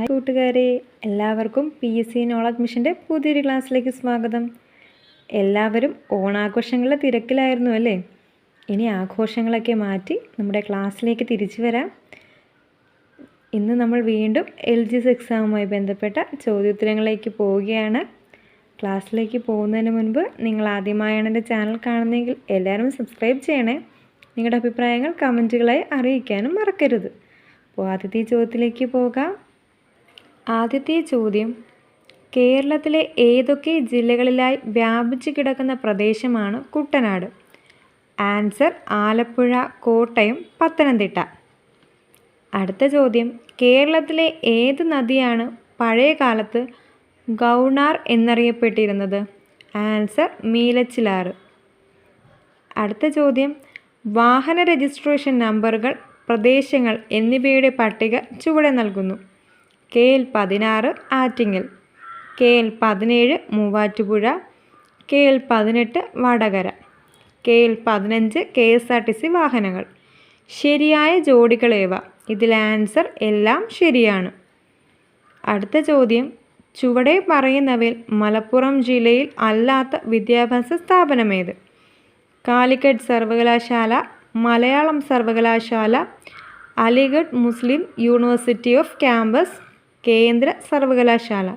Hi കൂട്ടുകാരെ എല്ലാവർക്കും P S C knowledge മിഷന്റെ പുതിയൊരു ക്ലാസ്സിലേക്ക് സ്വാഗതം. എല്ലാവരും ഓണാഘോഷങ്ങളുടെ തിരക്കിലായിരുന്നു അല്ലേ? ഇനി ആഘോഷങ്ങളൊക്കെ മാറ്റി നമ്മുടെ ക്ലാസ്സിലേക്ക് തിരിച്ചു വരാം. ഇന്ന് നമ്മൾ വീണ്ടും എൽ ജി എസ് എക്സാമുമായി ബന്ധപ്പെട്ട ചോദ്യോത്തരങ്ങളിലേക്ക് പോവുകയാണ്. ക്ലാസ്സിലേക്ക് പോകുന്നതിന് മുൻപ് നിങ്ങൾ ആദ്യമായാണ് എന്റെ ചാനൽ കാണുന്നതെങ്കിൽ എല്ലാവരും സബ്സ്ക്രൈബ് ചെയ്യണേ. നിങ്ങളുടെ അഭിപ്രായങ്ങൾ കമന്റുകളായി അറിയിക്കാനും മറക്കരുത്. അപ്പോൾ ആദ്യത്തെ ചോദ്യത്തിലേക്ക് പോകാം. ആദ്യത്തെ ചോദ്യം. കേരളത്തിലെ ഏതൊക്കെ ജില്ലകളിലായി വ്യാപിച്ചു കിടക്കുന്ന പ്രദേശമാണ് കുട്ടനാട്? ആൻസർ ആലപ്പുഴ കോട്ടയം പത്തനംതിട്ട. അടുത്ത ചോദ്യം. കേരളത്തിലെ ഏത് നദിയാണ് പഴയ കാലത്ത് ഗൗണാർ എന്നറിയപ്പെട്ടിരുന്നത്? ആൻസർ മീലച്ചിലാറ് അടുത്ത ചോദ്യം. വാഹന രജിസ്ട്രേഷൻ നമ്പറുകൾ പ്രദേശങ്ങൾ എന്നിവയുടെ പട്ടിക ചുവടെ നൽകുന്നു. കെ എൽ പതിനാറ് ആറ്റിങ്ങൽ കെ എൽ പതിനേഴ് മൂവാറ്റുപുഴ കെ എൽ പതിനെട്ട് വടകര കെ എൽ പതിനഞ്ച് K S R T C വാഹനങ്ങൾ. ശരിയായ ജോഡികളേവ ഇതിൽ ആൻസർ എല്ലാം ശരിയാണ്. അടുത്ത ചോദ്യം. ചുവടെ പറയുന്നവയിൽ മലപ്പുറം ജില്ലയിൽ അല്ലാത്ത വിദ്യാഭ്യാസ സ്ഥാപനമേത് കാലിക്കറ്റ് സർവകലാശാല മലയാളം സർവകലാശാല Aligarh Muslim university of campus കേന്ദ്ര സർവകലാശാല.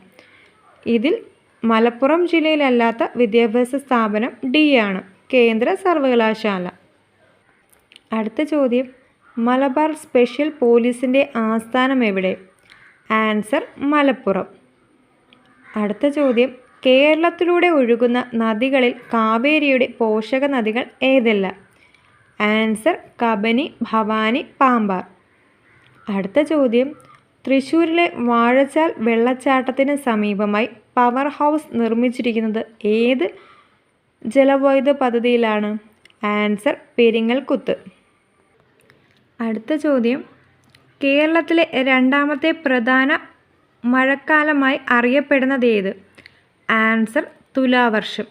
ഇതിൽ മലപ്പുറം ജില്ലയിലല്ലാത്ത വിദ്യാഭ്യാസ സ്ഥാപനം ഡി ആണ് കേന്ദ്ര സർവകലാശാല. അടുത്ത ചോദ്യം. മലബാർ സ്പെഷ്യൽ പോലീസിന്റെ ആസ്ഥാനം എവിടെ? ആൻസർ മലപ്പുറം. അടുത്ത ചോദ്യം. കേരളത്തിലൂടെ ഒഴുകുന്ന നദികളിൽ കാവേരിയുടെ പോഷക നദികൾ ഏതെല്ലാം? ആൻസർ കബനി ഭവാനി പാമ്പാർ. അടുത്ത ചോദ്യം. തൃശ്ശൂരിലെ വാഴച്ചാൽ വെള്ളച്ചാട്ടത്തിന് സമീപമായി പവർ ഹൗസ് നിർമ്മിച്ചിരിക്കുന്നത് ഏത് ജലവൈദ്യുത പദ്ധതിയിലാണ്? ആൻസർ പെരിങ്ങൽക്കുത്ത്. അടുത്ത ചോദ്യം. കേരളത്തിലെ രണ്ടാമത്തെ പ്രധാന മഴക്കാലമായി അറിയപ്പെടുന്നത് ഏത് ആൻസർ തുലാവർഷം.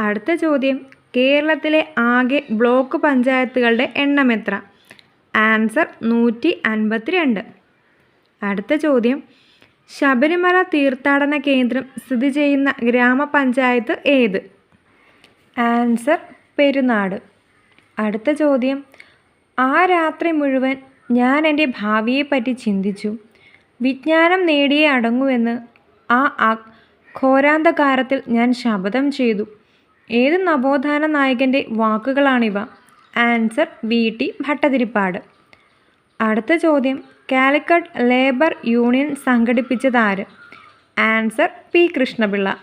അടുത്ത ചോദ്യം. കേരളത്തിലെ ആകെ ബ്ലോക്ക് പഞ്ചായത്തുകളുടെ എണ്ണം എത്ര? ആൻസർ നൂറ്റി അൻപത്തി രണ്ട് അടുത്ത ചോദ്യം. ശബരിമല തീർത്ഥാടന കേന്ദ്രം സ്ഥിതി ചെയ്യുന്ന ഗ്രാമപഞ്ചായത്ത് ഏത്? ആൻസർ പെരുന്നാട്. അടുത്ത ചോദ്യം. ആ രാത്രി മുഴുവൻ ഞാൻ എന്റെ ഭാവിയെപ്പറ്റി ചിന്തിച്ചു. വിജ്ഞാനം നേടിയേ അടങ്ങുവെന്ന് ആ ഘോരാന്തകാരത്തിൽ ഞാൻ ശപഥം ചെയ്തു. ഏത് നവോത്ഥാന നായകന്റെ വാക്കുകളാണിവ? Answer V. ടി. ഭട്ടതിരിപ്പാട്. അടുത്ത ചോദ്യം. Calicut labour union സംഘടിപ്പിച്ചതാര്? Answer P Krishna Pillai.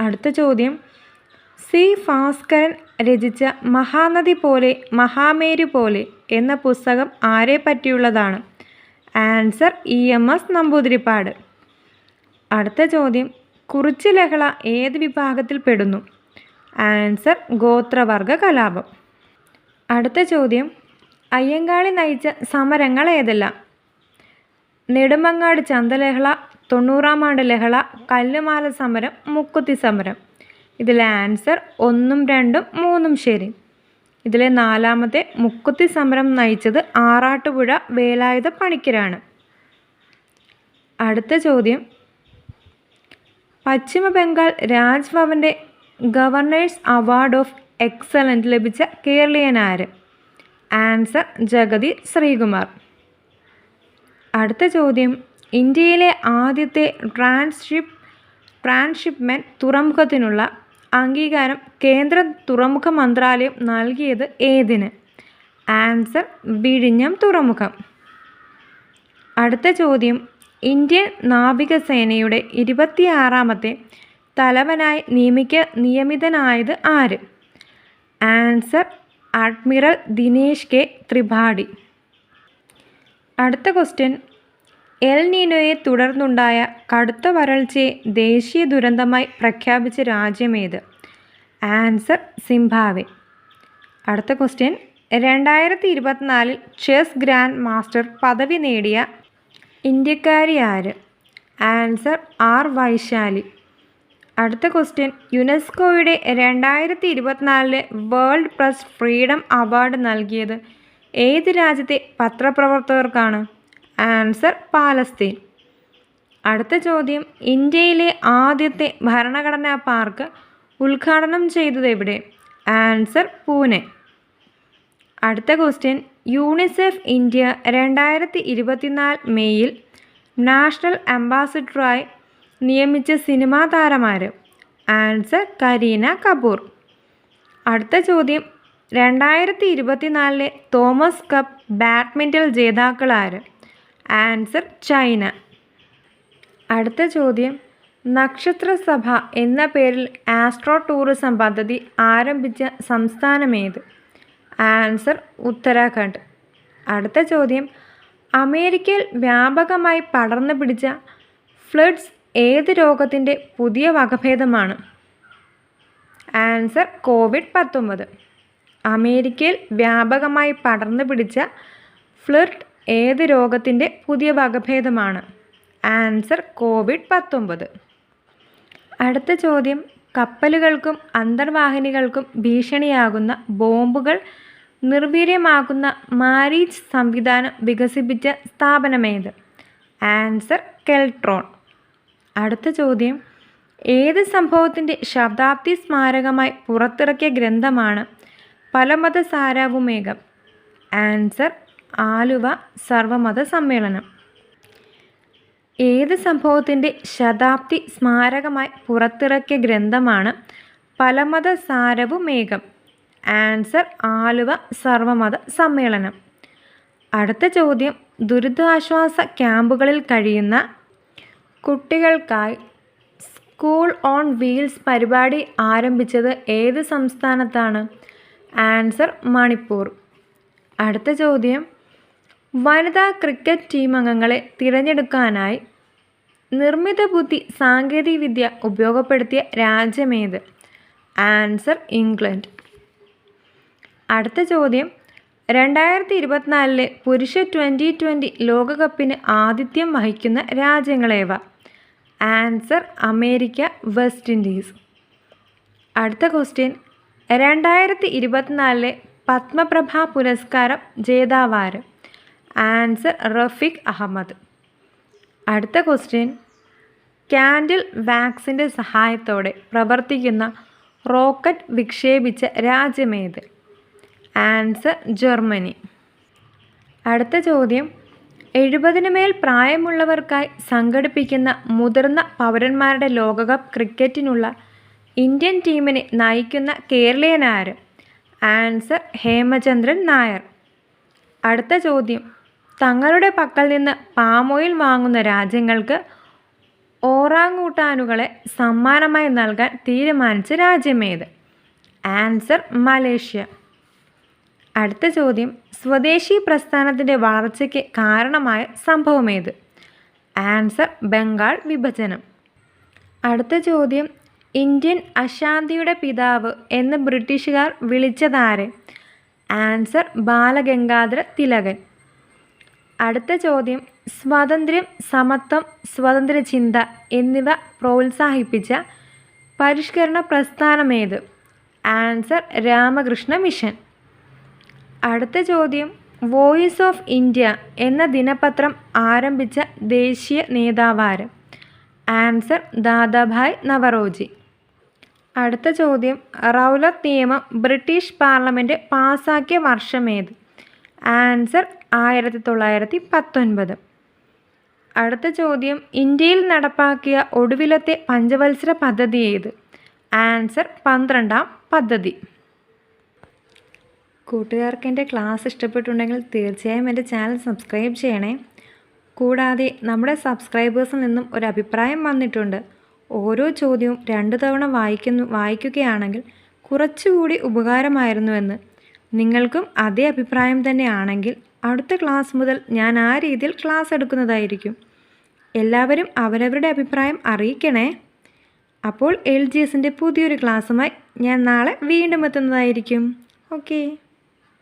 അടുത്ത ചോദ്യം. സി ഭാസ്കരൻ രചിച്ച മഹാനദി പോലെ മഹാമേരു പോലെ എന്ന പുസ്തകം ആരെ പറ്റിയുള്ളതാണ്? Answer E M S Namboodiripad. അടുത്ത ചോദ്യം. കുറിച്ച് ലഹള ഏത് വിഭാഗത്തിൽ പെടുന്നു? ആൻസർ ഗോത്രവർഗ കലാപം. അടുത്ത ചോദ്യം. അയ്യങ്കാളി നയിച്ച സമരങ്ങൾ ഏതെല്ലാം? നെടുമങ്ങാട് ചന്തലഹള തൊണ്ണൂറാം ആണ്ട് ലഹള കല്ലുമാല സമരം മുക്കുത്തി സമരം. ഇതിലെ ആൻസർ ഒന്നും രണ്ടും മൂന്നും ശരി. ഇതിലെ നാലാമത്തെ മുക്കുത്തി സമരം നയിച്ചത് ആറാട്ടുപുഴ വേലായുധ പണിക്കരാണ്. അടുത്ത ചോദ്യം. പശ്ചിമ ബംഗാൾ രാജ്ഭവന്റെ ഗവർണേഴ്സ് അവാർഡ് ഓഫ് എക്സലന്റ് ലഭിച്ച കേരളീയൻ ആര്? ആൻസർ ജഗതി ശ്രീകുമാർ. അടുത്ത ചോദ്യം. ഇന്ത്യയിലെ ആദ്യത്തെ ട്രാൻസ്ഷിപ്പ് ട്രാൻസ്ഷിപ്മെന്റ് തുറമുഖത്തിനുള്ള അംഗീകാരം കേന്ദ്ര തുറമുഖ മന്ത്രാലയം നൽകിയത് ഏതിന്? ആൻസർ വിഴിഞ്ഞം തുറമുഖം. അടുത്ത ചോദ്യം. ഇന്ത്യൻ നാവികസേനയുടെ ഇരുപത്തിയാറാമത്തെ തലവനായി നിയമിക്ക നിയമിതനായത് ആര്? Answer admiral Dinesh K Tripathi. അടുത്ത ക്വസ്റ്റ്യൻ. എൽ നീനോയെ തുടർന്നുണ്ടായ കടുത്ത വരൾച്ചയെ ദേശീയ ദുരന്തമായി പ്രഖ്യാപിച്ച രാജ്യമേത് ആൻസർ സിംബാവെ അടുത്ത ക്വസ്റ്റ്യൻ. രണ്ടായിരത്തി ഇരുപത്തിനാലിൽ ചെസ് ഗ്രാൻഡ് മാസ്റ്റർ പദവി നേടിയ ഇന്ത്യക്കാരി ആര്? Answer R Vaishali. അടുത്ത ക്വസ്റ്റ്യൻ യുനെസ്കോയുടെ രണ്ടായിരത്തി ഇരുപത്തിനാലിലെ വേൾഡ് പ്രസ് ഫ്രീഡം അവാർഡ് നൽകിയത് ഏത് രാജ്യത്തെ പത്രപ്രവർത്തകർക്കാണ്? ആൻസർ പാലസ്തീൻ അടുത്ത ചോദ്യം. ഇന്ത്യയിലെ ആദ്യത്തെ ഭരണഘടനാ പാർക്ക് ഉദ്ഘാടനം ചെയ്തത് എവിടെ? ആൻസർ പൂനെ അടുത്ത ക്വസ്റ്റ്യൻ യൂണിസെഫ് ഇന്ത്യ രണ്ടായിരത്തി ഇരുപത്തിനാല് മെയ്യിൽ നാഷണൽ അംബാസിഡറായി നിയമിച്ച സിനിമാ താരമാര്. ആൻസർ കരീന കപൂർ. അടുത്ത ചോദ്യം. രണ്ടായിരത്തി ഇരുപത്തിനാലിലെ തോമസ് കപ്പ് ബാഡ്മിന്റൺ ജേതാക്കളാര് ആൻസർ ചൈന. അടുത്ത ചോദ്യം. നക്ഷത്രസഭ എന്ന പേരിൽ ആസ്ട്രോ ടൂറിസം പദ്ധതി ആരംഭിച്ച സംസ്ഥാനമേത് ആൻസർ ഉത്തരാഖണ്ഡ്. അടുത്ത ചോദ്യം. അമേരിക്കയിൽ വ്യാപകമായി പടർന്നു പിടിച്ച ഫ്ലഡ്സ് ഏത് രോഗത്തിന്റെ പുതിയ വകഭേദമാണ്? ആൻസർ കോവിഡ് പത്തൊമ്പത്. അമേരിക്കയിൽ വ്യാപകമായി പടർന്നു പിടിച്ച ഫ്ലിർട്ട് ഏത് രോഗത്തിന്റെ പുതിയ വകഭേദമാണ്? ആൻസർ കോവിഡ് പത്തൊമ്പത്. അടുത്ത ചോദ്യം. കപ്പലുകൾക്കും അന്തർവാഹിനികൾക്കും ഭീഷണിയാകുന്ന ബോംബുകൾ നിർവീര്യമാക്കുന്ന മാരീച്ച് സംവിധാനം വികസിപ്പിച്ച സ്ഥാപനമേത്? ആൻസർ കെൽട്രോൺ. അടുത്ത ചോദ്യം. ഏത് സംഭവത്തിന്റെ ശതാബ്ദി സ്മാരകമായി പുറത്തിറക്കിയ ഗ്രന്ഥമാണ് പലമത സാരാവുമേകം ആൻസർ ആലുവ സർവമത സമ്മേളനം. ഏത് സംഭവത്തിന്റെ ശതാബ്ദി സ്മാരകമായി പുറത്തിറക്കിയ ഗ്രന്ഥമാണ് പലമത സാരവുമേകം ആൻസർ ആലുവ സർവമത സമ്മേളനം. അടുത്ത ചോദ്യം. ദുരിതാശ്വാസ ക്യാമ്പുകളിൽ കഴിയുന്ന കുട്ടികൾക്കായി സ്കൂൾ ഓൺ വീൽസ് പരിപാടി ആരംഭിച്ചത് ഏത് സംസ്ഥാനത്താണ്? ആൻസർ മണിപ്പൂർ. അടുത്ത ചോദ്യം. വനിതാ ക്രിക്കറ്റ് ടീം അംഗങ്ങളെ തിരഞ്ഞെടുക്കാനായി നിർമ്മിത ബുദ്ധി സാങ്കേതികവിദ്യ ഉപയോഗപ്പെടുത്തിയ രാജ്യമേത് ആൻസർ ഇംഗ്ലണ്ട്. അടുത്ത ചോദ്യം. രണ്ടായിരത്തി ഇരുപത്തിനാലിലെ പുരുഷ ട്വന്റി ട്വന്റി ലോകകപ്പിന് ആതിഥ്യം വഹിക്കുന്ന രാജ്യങ്ങളേവ? Answer America West Indies. അടുത്ത ക്വസ്റ്റ്യൻ. രണ്ടായിരത്തി ഇരുപത്തിനാലിലെ പത്മപ്രഭ പുരസ്കാരം ജേതാവാര് ആൻസർ റഫീഖ് അഹമ്മദ്. അടുത്ത ക്വസ്റ്റ്യൻ. കാൻഡിൽ വാക്സിന്റെ സഹായത്തോടെ പ്രവർത്തിക്കുന്ന റോക്കറ്റ് വിക്ഷേപിച്ച രാജ്യമേത്? Answer Germany. അടുത്ത ചോദ്യം. എഴുപതിന് മേൽ പ്രായമുള്ളവർക്കായി സംഘടിപ്പിക്കുന്ന മുതിർന്ന പൗരന്മാരുടെ ലോകകപ്പ് ക്രിക്കറ്റിനുള്ള ഇന്ത്യൻ ടീമിനെ നയിക്കുന്ന കേരളീയനാര് ആൻസർ ഹേമചന്ദ്രൻ നായർ. അടുത്ത ചോദ്യം. തങ്ങളുടെ പക്കൽ നിന്ന് പാമോയിൽ വാങ്ങുന്ന രാജ്യങ്ങൾക്ക് ഓറാങ്ങൂട്ടാനുകളെ സമ്മാനമായി നൽകാൻ തീരുമാനിച്ച രാജ്യമേത് ആൻസർ മലേഷ്യ. അടുത്ത ചോദ്യം സ്വദേശി പ്രസ്ഥാനത്തിന്റെ വളർച്ചയ്ക്ക് കാരണമായ സംഭവം സംഭവമേത്? ആൻസർ ബംഗാൾ വിഭജനം. അടുത്ത ചോദ്യം ഇന്ത്യൻ അശാന്തിയുടെ പിതാവ് എന്ന് ബ്രിട്ടീഷുകാർ വിളിച്ചതാരെ? ആൻസർ ബാലഗംഗാധര തിലകൻ. അടുത്ത ചോദ്യം സ്വാതന്ത്ര്യം സമത്വം സ്വതന്ത്ര ചിന്ത എന്നിവ പ്രോത്സാഹിപ്പിച്ച പരിഷ്കരണ പ്രസ്ഥാനമേത്? Answer Ramakrishna mission. അടുത്ത ചോദ്യം. വോയിസ് ഓഫ് ഇന്ത്യ എന്ന ദിനപത്രം ആരംഭിച്ച ദേശീയ നേതാവാര്? ആൻസർ ദാദാഭായ് നവറോജി. അടുത്ത ചോദ്യം. റൗലത്ത് നിയമം ബ്രിട്ടീഷ് പാർലമെന്റ് പാസാക്കിയ വർഷമേത് ആൻസർ ആയിരത്തി തൊള്ളായിരത്തി പത്തൊൻപത് അടുത്ത ചോദ്യം. ഇന്ത്യയിൽ നടപ്പാക്കിയ ഒടുവിലത്തെ പഞ്ചവത്സര പദ്ധതി ഏത്? ആൻസർ പന്ത്രണ്ടാം പദ്ധതി. കൂട്ടുകാർക്ക് എന്റെ ക്ലാസ് ഇഷ്ടപ്പെട്ടുണ്ടെങ്കിൽ തീർച്ചയായും എന്റെ ചാനൽ സബ്സ്ക്രൈബ് ചെയ്യണേ. കൂടാതെ നമ്മുടെ സബ്സ്ക്രൈബേഴ്സിൽ നിന്നും ഒരു അഭിപ്രായം വന്നിട്ടുണ്ട്. ഓരോ ചോദ്യവും രണ്ട് തവണ വായിക്കുന്നു വായിക്കുകയാണെങ്കിൽ കുറച്ചുകൂടി ഉപകാരമായിരുന്നുവെന്ന്. നിങ്ങൾക്കും അതേ അഭിപ്രായം തന്നെയാണെങ്കിൽ അടുത്ത ക്ലാസ് മുതൽ ഞാൻ ആ രീതിയിൽ ക്ലാസ് എടുക്കുന്നതായിരിക്കും. എല്ലാവരും അവരവരുടെ അഭിപ്രായം അറിയിക്കണേ. അപ്പോൾ എൽ ജി എസിന്റെ പുതിയൊരു ക്ലാസ്സുമായി ഞാൻ നാളെ വീണ്ടും എത്തുന്നതായിരിക്കും. ഓക്കേ.